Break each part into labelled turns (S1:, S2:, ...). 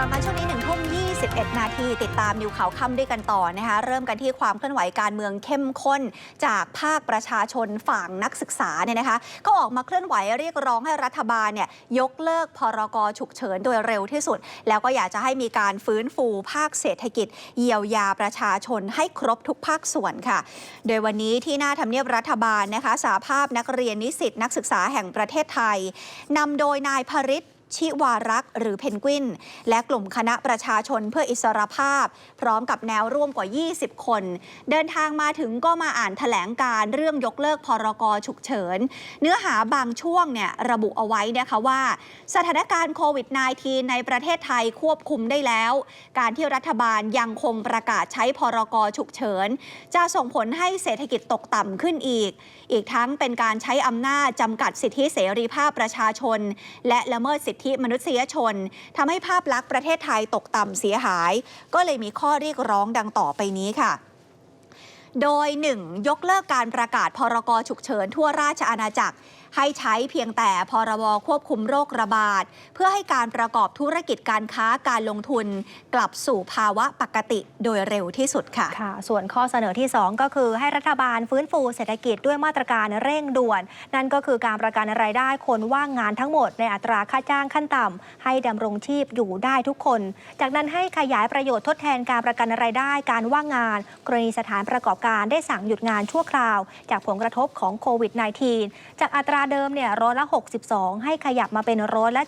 S1: ลับมาช่วงนี้หนึ่งทุ่ม21 นาทีติดตามนิวข่าวค่ำด้วยกันต่อนะคะเริ่มกันที่ความเคลื่อนไหวการเมืองเข้มข้น จากภาคประชาชนฝั่งนักศึกษาเนี่ยนะคะ ก็ออกมาเคลื่อนไหวเรียกร้องให้รัฐบาลเนี่ยยกเลิกพรกฉุกเฉินโดยเร็วที่สุด แล้วก็อยากจะให้มีการฟื้นฟูภาคเศรษฐกิจ เยียวยาประชาชนให้ครบทุกภาคส่วนค่ะ โดยวันนี้ที่หน้าทำเนียบรัฐบาลนะคะสาภาพนักเรียนนิสิตนักศึกษาแห่งประเทศไทยนำโดยนายพริศ ชิวารักษ์หรือเพนกวิน และกลุ่มคณะประชาชนเพื่ออิสรภาพ พร้อมกับแนวร่วมกว่า 20 คน เดินทางมาถึงก็มาอ่านแถลงการเรื่องยกเลิกพรกฉุกเฉิน เนื้อหาบางช่วงเนี่ยระบุเอาไว้นะคะว่า สถานการณ์โควิด -19 ในประเทศไทยควบคุมได้แล้ว การที่รัฐบาลยังคงประกาศใช้พรกฉุกเฉิน จะส่งผลให้เศรษฐกิจตกต่ำขึ้นอีก อีกทั้งเป็นการใช้อำนาจจำกัดสิทธิเสรีภาพประชาชน และละเมิดสิทธิมนุษยชนทำให้ภาพลักษณ์ประเทศไทยตกต่ำเสียหาย ก็เลยมีข้อเรียกร้องดังต่อไปนี้ค่ะโดย 1. ยกเลิกการประกาศพรกฉุกเฉินทั่วราชอาณาจักร ให้ใช้เพียงแต่พรบควบคุมโรคระบาด เพื่อให้การประกอบธุรกิจการค้าการลงทุน กลับสู่ภาวะปกติโดยเร็วที่สุดค่ะ
S2: ค่ะ ส่วนข้อเสนอที่ 2 ก็คือให้รัฐบาลฟื้นฟูเศรษฐกิจด้วยมาตรการเร่งด่วน นั่นก็คือการประกันรายได้คนว่างงานทั้งหมดในอัตราค่าจ้างขั้นต่ำให้ดำรงชีพอยู่ได้ทุกคน จากนั้นให้ขยายประโยชน์ทดแทนการประกันรายได้การว่างงาน กรณีสถานประกอบการได้สั่งหยุดงานชั่วคราว จากผลกระทบของโควิด -19 จากอัตราเดิมเนี่ยร้อยละ 62 ให้ขยับมาเป็นร้อยละ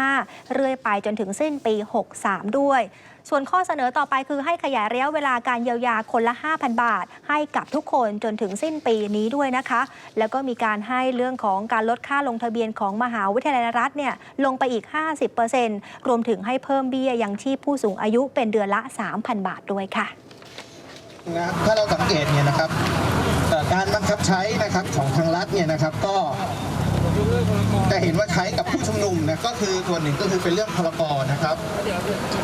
S2: 75 เรื่อยไปจนถึงสิ้นปี 63 ด้วย ส่วนข้อเสนอต่อไปคือให้ขยายระยะเวลาการเยียวยาคนละ 5,000 บาท ให้กับทุกคนจนถึงสิ้นปีนี้ด้วยนะคะ แล้วก็มีการให้เรื่องของการลดค่าลงทะเบียนของมหาวิทยาลัยรัฐเนี่ยลงไปอีก 50%รวมถึงให้เพิ่มเบี้ยยังชีพผู้สูงอายุเป็นเดือนละ 3,000 บาทด้วยค่ะ
S3: นะถ้าเราสังเกตเนี่ยนะครับ การบังคับใช้นะครับของทางรัฐเนี่ยนะครับก็จะเห็นว่าใช้กับผู้ชุมนุมนะก็คือส่วนหนึ่งก็คือเป็นเรื่องพรกนะครับ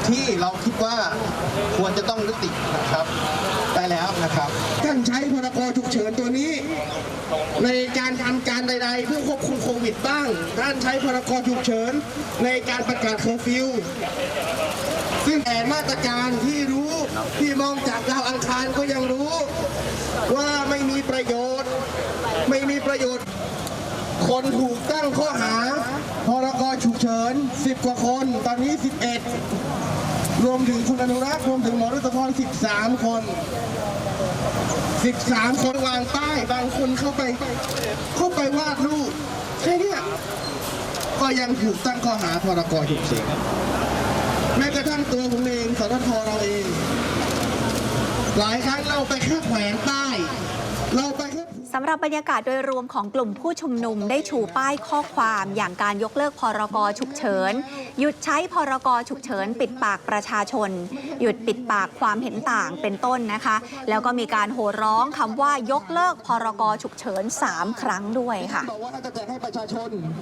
S3: ที่เราคิดว่าควรจะต้องยุตินะครับได้แล้วนะครับ
S4: ท่านใช้พรกฉุกเฉินตัวนี้ ในการทำการใด ๆ เพื่อควบคุมโควิดบ้างท่านใช้พรกฉุกเฉินในการประกาศเคอร์ฟิวซึ่งแอนมาตรการที่รู้ที่มองจากดาวอังคารก็ยังรู้ ว่าไม่มีประโยชน์ ไม่มีประโยชน์ คนถูกตั้งข้อหาพรกฉุกเฉิน 10 กว่าคน ตอนนี้ 11 รวมถึงคุณอนุรักษ์รวมถึงหมอรุตพร13 คน 13 คนวางป้ายบางคนเข้าไป เข้าไปวาดรูปแค่นี้ก็ยังถูกตั้งข้อหาพรกฉุกเฉินแม้กระทั่งตัวผมเองสททเราเอง หลายครั้งเราไปแค่แขวนป้ายเราไปำ
S1: หรับบรรยากาศโดยรวมของกลุ่มผู้ชุมนุมได้ชูป้ายข้อความอย่างการยกเลิกพรกฉุกเฉิน หยุดใช้พรกฉุกเฉิน ปิดปากประชาชน หยุดปิดปากความเห็นต่างเป็นต้นนะคะ แล้วก็มีการโห่ร้องคำว่ายกเลิกพรกฉุกเฉิน 3 ครั้งด้วยค่ะ